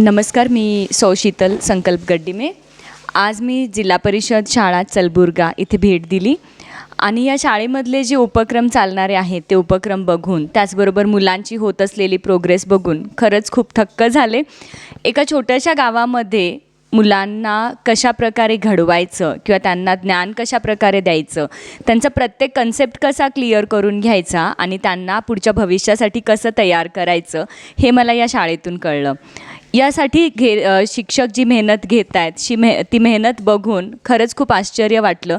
नमस्कार मी सौ शीतल संकल्प गड्डीमे. आज मी जिल्हा परिषद शाळा चलबुर्गा इथे भेट दिली. आणि या शाळेमधले जे उपक्रम चालणारे आहेत ते उपक्रम बघून त्याचबरोबर मुलांची होत असलेली प्रोग्रेस बघून खरंच खूप थक्क झाले. एका छोट्याशा गावामध्ये मुलांना कशा प्रकारे घडवायचं किंवा त्यांना ज्ञान कशा प्रकारे द्यायचं त्यांचा प्रत्येक कन्सेप्ट कसा क्लिअर करून घ्यायचा आणि त्यांना पुढच्या भविष्यासाठी कसं तयार करायचं हे मला या शाळेतून कळलं. यासाठी घे शिक्षक जी मेहनत घेत आहेत शी मेह ती मेहनत बघून खरंच खूप आश्चर्य वाटलं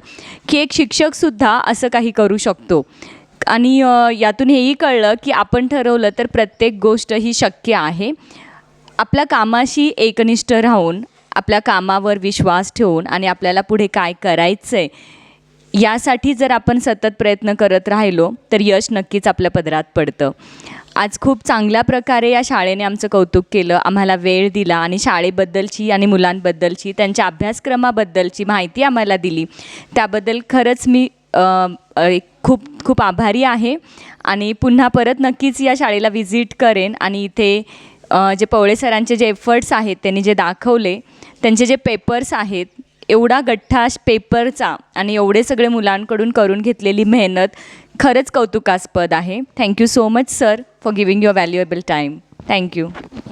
की एक शिक्षकसुद्धा असं काही करू शकतो. आणि यातून हेही कळलं की आपण ठरवलं तर प्रत्येक गोष्ट ही शक्य आहे. आपल्या कामाशी एकनिष्ठ राहून आपल्या कामावर विश्वास ठेवून आणि आपल्याला पुढे काय करायचं आहे यासाठी जर आपण सतत प्रयत्न करत राहिलो तर यश नक्कीच आपल्या पदरात पडतं. आज खूप चांगल्या प्रकारे या शाळेने आमचं कौतुक केलं आम्हाला वेळ दिला आणि शाळेबद्दलची आणि मुलांबद्दलची त्यांच्या अभ्यासक्रमाबद्दलची माहिती आम्हाला दिली. त्याबद्दल खरंच मी एक खूप खूप आभारी आहे. आणि पुन्हा परत नक्कीच या शाळेला व्हिजिट करेन आणि इथे जे पवळे सरांचे जे एफर्ट्स आहेत त्यांनी जे दाखवले त्यांचे जे पेपर्स आहेत एवढा गठ्ठा पेपरचा आणि एवढे सगळे मुलांकडून करून घेतलेली मेहनत खरंच कौतुकास्पद आहे. Thank you so much sir for giving your valuable time thank you